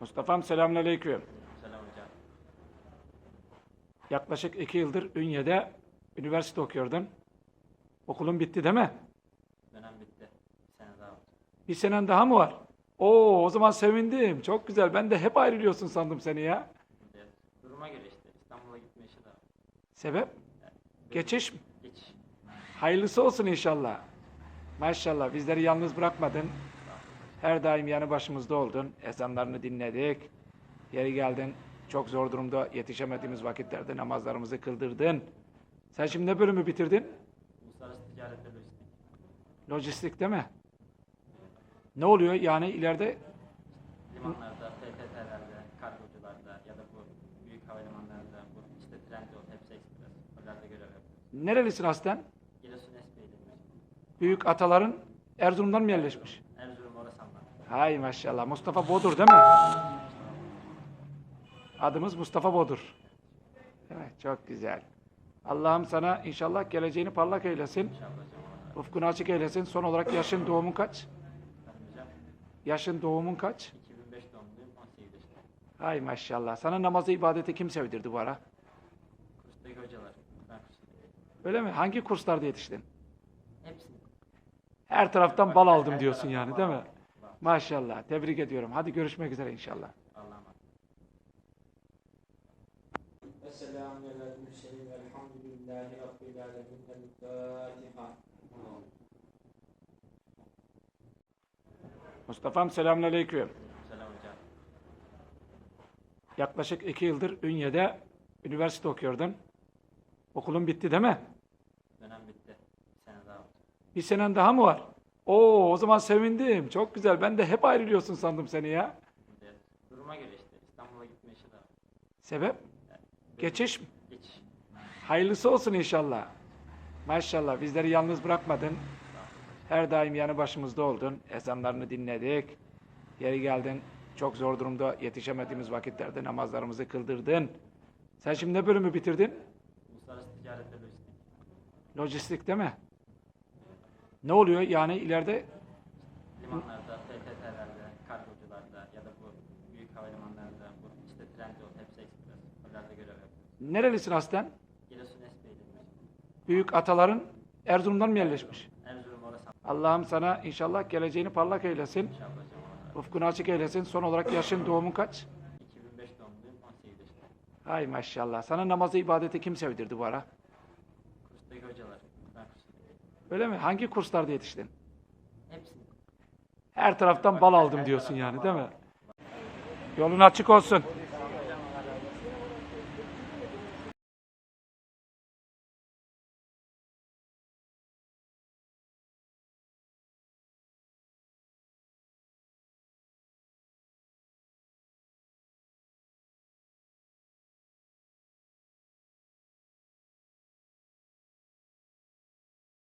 Mustafa'm selamünaleyküm. Selam hocam. Yaklaşık iki yıldır Ünye'de üniversite okuyordun. Okulun bitti değil mi? Dönem bitti. Bir sene daha var. Bir senen daha mı var? Oo, o zaman sevindim. Çok güzel. Ben de hep ayrılıyorsun sandım seni ya. Şimdi duruma göre işte İstanbul'a gitme işi de var. Sebep? Geçiş mi? Geçiş. Hayırlısı olsun inşallah. Maşallah bizleri yalnız bırakmadın. Her daim yanı başımızda oldun. Ezanlarını dinledik. Yeri geldin. Çok zor durumda yetişemediğimiz vakitlerde namazlarımızı kıldırdın. Sen şimdi ne bölümü bitirdin? Uluslararası ticaret ve lojistik. Lojistik değil mi? Ne oluyor yani ileride Limanlarda, PTT'lerde, kargocularda ya da bu büyük havalimanlarında bu işte Trendyol, Hepsi Express. Oralarda görev yapıyorum. nerelisin aslen? Giresun hocam. Büyük ataların Erzurum'dan mı yerleşmiş? Hay maşallah. Mustafa Bodur değil mi? Adımız Mustafa Bodur. Evet, çok güzel. Allah'ım sana inşallah geleceğini parlak eylesin. Ufkunu açık eylesin. Son olarak yaşın doğumun kaç? Yaşın doğumun kaç? 2005 doğumluyum 18 yaşındayım. Hay maşallah. Sana namazı ibadeti kim sevdirdi bu ara? Kurstaki hocalar. Ben. Öyle mi? Hangi kurslarda yetiştin? Hepsini. Her taraftan bal aldım diyorsun yani değil mi? Maşallah. Tebrik ediyorum. Hadi görüşmek üzere inşallah. Mustafa'm selamun aleyküm. Yaklaşık iki yıldır Ünye'de üniversite okuyordun. Okulun bitti değil mi? Dönem bitti. Bir sene daha. Bir senen daha mı var? Oo, o zaman sevindim. Çok güzel. Ben de hep ayrılıyorsun sandım seni ya. Şimdi duruma göre işte İstanbul'a gitme işi de var. Sebep? Geçiş mi? Geçiş. Hayırlısı olsun inşallah. Maşallah bizleri yalnız bırakmadın. Her daim yanı başımızda oldun. Ezanlarını dinledik. Yeri geldin. Çok zor durumda yetişemediğimiz vakitlerde namazlarımızı kıldırdın. Sen şimdi ne bölümü bitirdin? Uluslararası ticaret ve lojistik. Lojistik değil mi? Ne oluyor yani ileride Limanlarda, PTT'lerde, kargocularda ya da bu büyük havalimanlarında bu işte Trendyol, Hepsi Express. Oralarda görev yapıyorum. nerelisin aslen? Giresun Esbeyli'yim. Büyük ataların Erzurum'dan mı yerleşmiş? Erzurum Orasan. Allah'ım sana inşallah geleceğini parlak eylesin. İnşallah hocam. Ufkunu açık eylesin. Son olarak yaşın doğumun kaç? 2005 doğumluyum 18 yaşındayım. Hay maşallah. Sana namazı ibadeti kim sevdirdi bu ara? Kurstaki hocalar. Ben kurstaki. Öyle mi? Hangi kurslarda yetiştin? Hepsini. Her taraftan bal aldım diyorsun yani değil mi? Yolun açık olsun.